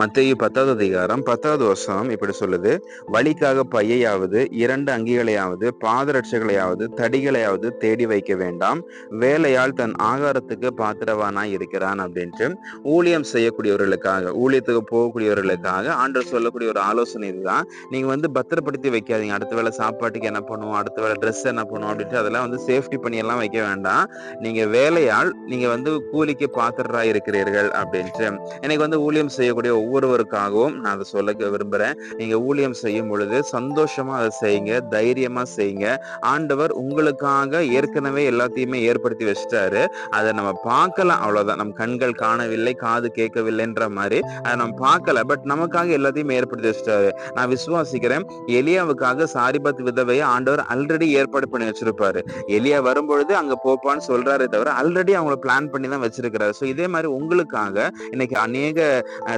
மத்திய பத்தாவது அதிகாரம் பத்தாவது வருஷம் இப்படி சொல்லுது. வழிக்காக பையையாவது இரண்டு அங்கிகளையாவது பாதரட்சைகளையாவது தடிகளையாவது தேடி வைக்க வேண்டாம். வேலையால் தன் ஆகாரத்துக்கு பாத்திரவானாய் இருக்கிறான் அப்படின்ட்டு ஊழியம் செய்யக்கூடியவர்களுக்காக ஊழியத்துக்கு போகக்கூடியவர்களுக்காக ஆண்டு சொல்லக்கூடிய ஒரு ஆலோசனை இதுதான். நீங்க வந்து பத்திரப்படுத்தி வைக்காதீங்க. அடுத்த வேளை சாப்பாட்டுக்கு என்ன பண்ணுவோம்? அடுத்த வேளை ட்ரெஸ் என்ன பண்ணுவோம்? அப்படின்ட்டு அதெல்லாம் வந்து சேஃப்டி பண்ணி எல்லாம் வைக்க வேண்டாம். நீங்க வேலையால் நீங்க வந்து கூலிக்கு பாத்திரராய் இருக்கிறீர்கள் அப்படின்ட்டு. எனக்கு வந்து ஊழியம் செய்யக்கூடிய ஒவ்வொருவருக்காகவும் நான் அதை சொல்ல விரும்புறேன். நீங்க ஊழியம் செய்யும் பொழுது சந்தோஷமா அதை செய்யுங்க தைரியமா செய்யுங்க. ஆண்டவர் உங்களுக்காக ஏற்கனவே எல்லாத்தையுமே ஏற்படுத்தி வச்சிட்டாரு. அதை நம்ம பார்க்கலாம் அவ்வளோதான் நம் கண்கள் காணவில்லை காது கேட்கவில்லைன்ற மாதிரி அதை நம்ம பார்க்கல. பட் நமக்காக எல்லாத்தையும் ஏற்படுத்தி வச்சிட்டாரு. நான் விசுவாசிக்கிறேன் எலியாவுக்காக சாரிபத் விதவையை ஆண்டவர் ஆல்ரெடி ஏற்பாடு பண்ணி வச்சிருப்பாரு. எலியா வரும்பொழுது அங்க போப்பான்னு சொல்றாரே தவிர ஆல்ரெடி அவங்கள பிளான் பண்ணி தான் வச்சிருக்கிறாரு. ஸோ இதே மாதிரி உங்களுக்காக இன்னைக்கு அநேக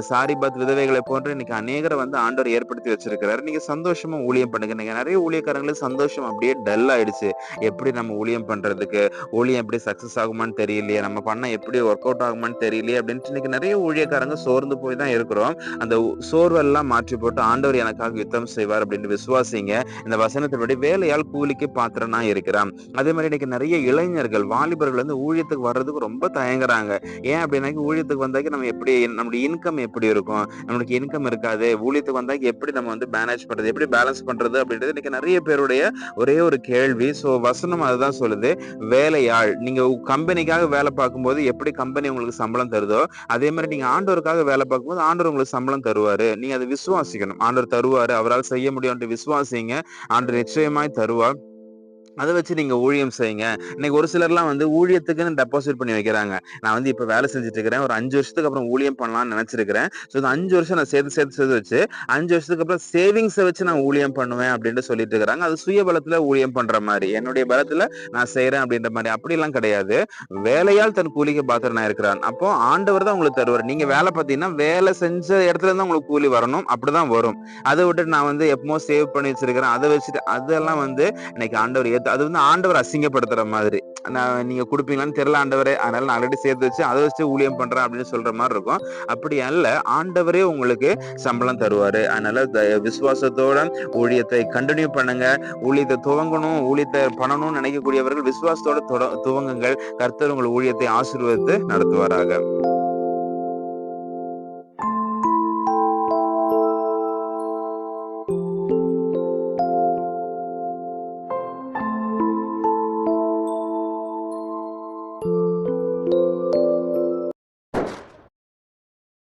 சாரி சாரிபத் விதவைகளை போன்ற இன்னைக்கு அநேகரை வந்து ஆண்டவர் ஏற்படுத்தி வச்சிருக்கிறாரு. நீங்க சந்தோஷமா ஊழியம் பண்ணுங்க. நீங்க நிறைய ஊழியக்காரங்களுக்கு சந்தோஷம் அப்படியே டல் ஆயிடுச்சு. எப்படி நம்ம ஊழியம் பண்றதுக்கு? ஊழியம் எப்படி சக்சஸ் ஆகுமான்னு தெரியலையே. நம்ம பண்ண எப்படி ஒர்க் அவுட் ஆகுமான்னு தெரியலையே அப்படின்ட்டு இன்னைக்கு நிறைய ஊழியக்காரங்க சோர்ந்து போய் தான் இருக்கிறோம். அந்த சோர்வெல்லாம் மாற்றி போட்டு ஆண்டவர் எனக்காக யுத்தம் செய்வார் அப்படின்னு விசுவாசிங்க. இந்த வசனத்தின்படி வேலையால் கூலிக்கு பாத்திரனா இருக்கிறான். அதே மாதிரி இன்னைக்கு நிறைய இளைஞர்கள் வாலிபர்கள் வந்து ஊழியத்துக்கு வர்றதுக்கு ரொம்ப தயங்குறாங்க. ஏன் அப்படின்னாக்கி ஊழியத்துக்கு வந்தாக்கி நம்ம எப்படி நம்மளுடைய இன்கம் எப்படி இருக்கும்? நம்மளுக்கு இன்கம் இருக்காது. ஊழியத்துக்கு வந்தாக்க எப்படி நம்ம வந்து மேனேஜ் பண்றது? எப்படி பேலன்ஸ் பண்றது? அப்படின்றது இன்னைக்கு நிறைய பேருடைய ஒரே ஒரு கேள்வி. ஸோ வசனம் அதுதான் சொல்லுது. வேலையாள் நீங்க கம்பெனிக்காக வேலை பார்க்கும்போது எப்படி கம்பெனி உங்களுக்கு சம்பளம் தருதோ அதே மாதிரி நீங்க ஆண்டவருக்காக வேலை பார்க்கும்போது ஆண்டவர் உங்களுக்கு சம்பளம் தருவாரு. நீங்க அதை விசுவாசிக்கணும். ஆண்டவர் தருவாரு. அவரால் செய்ய முடியும்ன்ட்டு விசுவாசிங்க. ஆண்டவர் நிச்சயமாய் தருவார். அதை வச்சு நீங்க ஊழியம் செய்யுங்க. இன்னைக்கு ஒரு சிலர்லாம் வந்து ஊழியத்துக்குன்னு டெபாசிட் பண்ணி வைக்கிறாங்க. நான் வந்து இப்போ வேலை செஞ்சுட்டு இருக்கிறேன். ஒரு அஞ்சு வருஷத்துக்கு அப்புறம் ஊழியம் பண்ணலாம்னு நினைச்சிருக்கிறேன். ஸோ இந்த அஞ்சு வருஷம் நான் சேர்த்து சேர்த்து சேர்த்து வச்சு அஞ்சு வருஷத்துக்கு அப்புறம் சேவிங்ஸை வச்சு நான் ஊழியம் பண்ணுவேன் அப்படின்ட்டு சொல்லிட்டு இருக்கிறாங்க. அது சுய பலத்துல ஊழியம் பண்ற மாதிரி. என்னுடைய பலத்துல நான் செய்யறேன் அப்படின்ற மாதிரி. அப்படிலாம் கிடையாது. வேலையால் தன் கூலிக்கு பாத்திரனா இருக்கிறான். அப்போ ஆண்டவர் தான் உங்களுக்கு தருவார். நீங்க வேலை பார்த்தீங்கன்னா வேலை செஞ்ச இடத்துல தான் உங்களுக்கு கூலி வரணும். அப்படிதான் வரும். அதை விட்டு நான் வந்து எப்பமோ சேவ் பண்ணி வச்சிருக்கிறேன். அதை வச்சுட்டு அதெல்லாம் வந்து இன்னைக்கு ஆண்டவர் ஏத்த அது வந்து ஆண்டவர் அசிங்கப்படுத்துற மாதிரி. நான் நீங்க கொடுப்பீங்களான்னு தெரியல ஆண்டவரே. அதனால நான் ஆல்ரெடி சேர்த்து வச்சு அதை வச்சு ஊழியம் பண்றேன் அப்படின்னு சொல்ற மாதிரி இருக்கும். அப்படி அல்ல ஆண்டவரே உங்களுக்கு சம்பளம் தருவாரு. அதனால த- விசுவாசத்தோட ஊழியத்தை கண்டினியூ பண்ணுங்க. ஊழியத்தை துவங்கணும் ஊழியத்தை பண்ணணும்னு நினைக்கக்கூடியவர்கள் விசுவாசத்தோட தொட- துவங்குங்கள். கர்த்தர் உங்கள் ஊழியத்தை ஆசீர்வதித்து நடத்துவாராக.